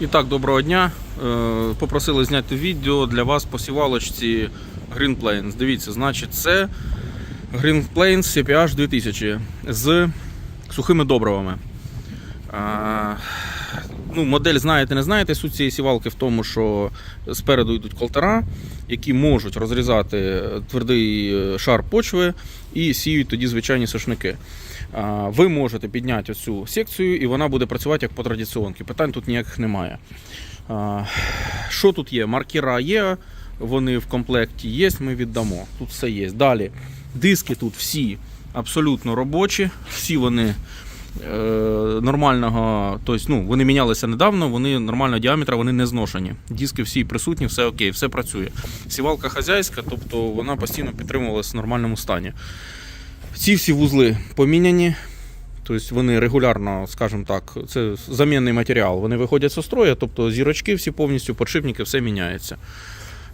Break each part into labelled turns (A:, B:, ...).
A: І так, доброго дня. Е, Попросили зняти відео для вас по сівалочці Green Plains. Дивіться, значить, це Green Plains CPH 2000 з сухими добривами. Ну, модель знаєте, не знаєте. Суть цієї сівалки в тому, що спереду йдуть колтера, які можуть розрізати твердий е, шар почви і сіють тоді звичайні сошники. Ви можете підняти цю секцію, і вона буде працювати як по традиціонці. Питань тут ніяких немає. Що тут є? Маркера є, вони в комплекті є, ми віддамо. Тут все є. Далі. Диски тут всі абсолютно робочі, всі вони нормального, тобто, ну, вони мінялися недавно, вони нормального діаметра, вони не зношені. Диски всі присутні, все окей, все працює. Сівалка хазяйська, тобто вона постійно підтримувалася в нормальному стані. Ці всі вузли поміняні. Тобто вони регулярно, скажімо так, це замінний матеріал. Вони виходять зі строю, тобто зірочки всі повністю, подшипники, все міняється.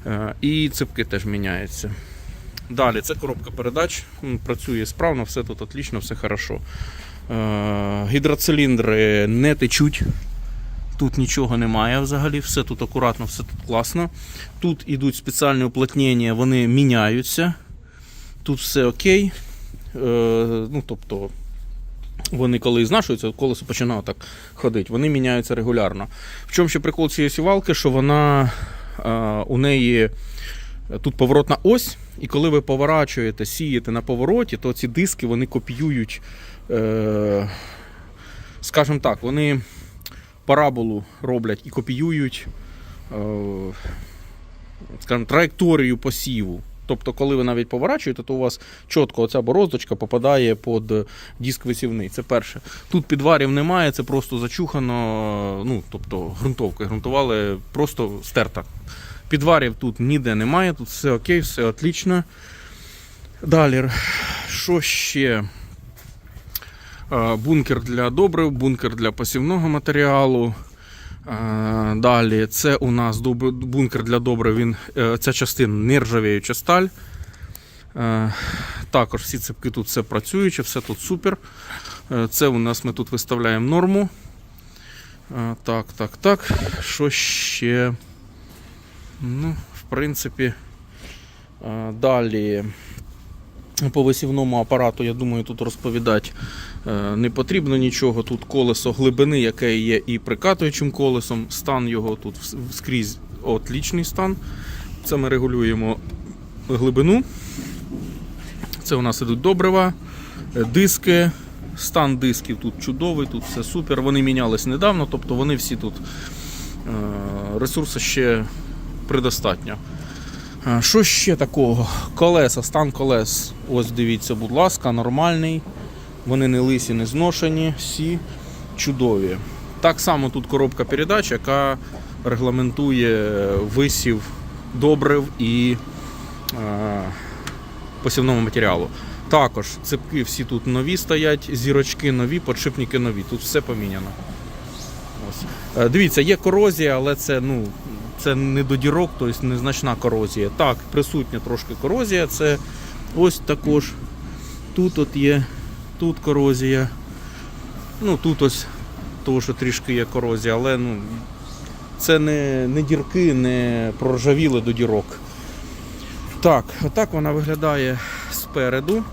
A: Е, І ципки теж міняються. Далі це коробка передач, працює справно, все тут отлично, все хорошо. Е, Гідроциліндри не течуть. Тут нічого немає взагалі, все тут акуратно, все тут класно. Тут ідуть спеціальні уплотнення, вони міняються. Тут все окей. Е, ну, тобто, вони коли знашуються, колесо починає так ходити, вони міняються регулярно. В чому ще прикол цієї сівалки, що вона е, у неї тут поворотна ось, і коли ви поворачуєте, сієте на повороті, то ці диски вони копіюють, е, скажімо так, вони параболу роблять і копіюють е, скажімо, траєкторію посіву. Тобто, коли ви навіть поворачуєте, то у вас чітко оця бороздочка попадає під диск висівний. Це перше. Тут підварів немає, це просто зачухано, ну, тобто ґрунтовкою ґрунтували, просто стерта. Підварів тут ніде немає, тут все окей, все отлично. Далі, що ще? Бункер для добрив, бункер для посівного матеріалу. Далі це у нас бункер для добрив. Він, е, ця частина нержавіюча сталь. Е, Також всі ципки тут все працююче, все тут супер. Е, Це у нас ми тут виставляємо норму. Так, так, так. Що ще? Ну, в принципі, е, далі. По висівному апарату, я думаю, тут розповідати е, не потрібно нічого. Тут колесо глибини, яке є і прикатуючим колесом. Стан його тут скрізь отлічний стан. Це ми регулюємо глибину. Це у нас ідуть добрива, е, диски. Стан дисків тут чудовий, тут все супер. Вони мінялись недавно, тобто вони всі тут ресурсу ще предостатньо. Що ще такого? Колеса, стан колес. Ось дивіться, будь ласка, нормальний. Вони не лисі, не зношені, всі чудові. Так само тут коробка передач, яка регламентує висів добрив і е, посівного матеріалу. Також цепки всі тут нові стоять, зірочки нові, подшипники нові. Тут все поміняно. Ось. Е, Дивіться, є корозія, але це, ну, це не до дірок, тобто незначна корозія. Так, присутня трошки корозія. Це ось також. Тут от є, тут корозія. Ну, тут ось що трішки є корозія, але ну, це не, не дірки, не проржавіли до дірок. Так, отак вона виглядає спереду.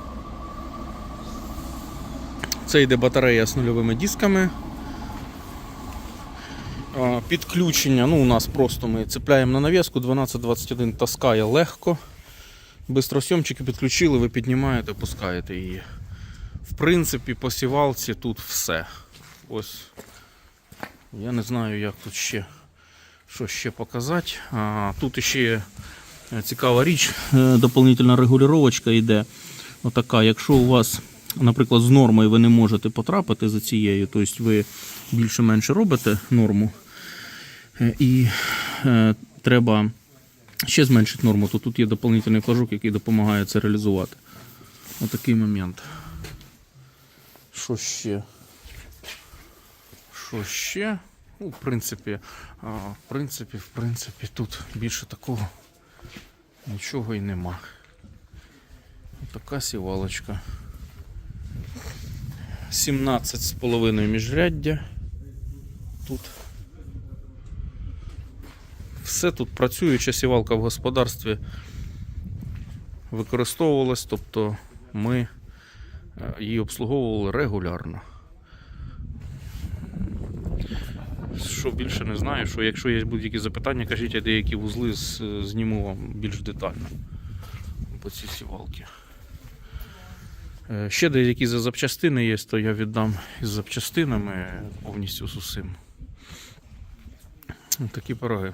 A: Це йде батарея з нульовими дисками. Підключення, ну у нас просто ми цепляємо на нав'язку 1221 таскає легко. Бистросйомчики підключили, ви піднімаєте, пускаєте її. В принципі, по сівалці тут все. Ось. Я не знаю, як тут ще що ще показати. А, тут ще е, цікава річ, е, доповнительна регулювачка йде. Отака, якщо у вас, наприклад, з нормою ви не можете потрапити за цією, тобто ви більше-менше робите норму, і е, треба ще зменшити норму, то тут є доповнительний флажок, який допомагає це реалізувати. Отакий момент. Що ще? Що ще? Ну, в принципі, в принципі, в принципі, тут більше такого нічого і нема. Така сівалочка. 17,5 міжряддя. Тут Все тут працююча сівалка в господарстві використовувалась, тобто ми е, її обслуговували регулярно. Що більше не знаю, що якщо є будь-які запитання, кажіть, я деякі вузли зніму вам більш детально по цій сівалці. Е, Ще деякі за запчастини є, то я віддам із запчастинами повністю з усім. Такі пироги.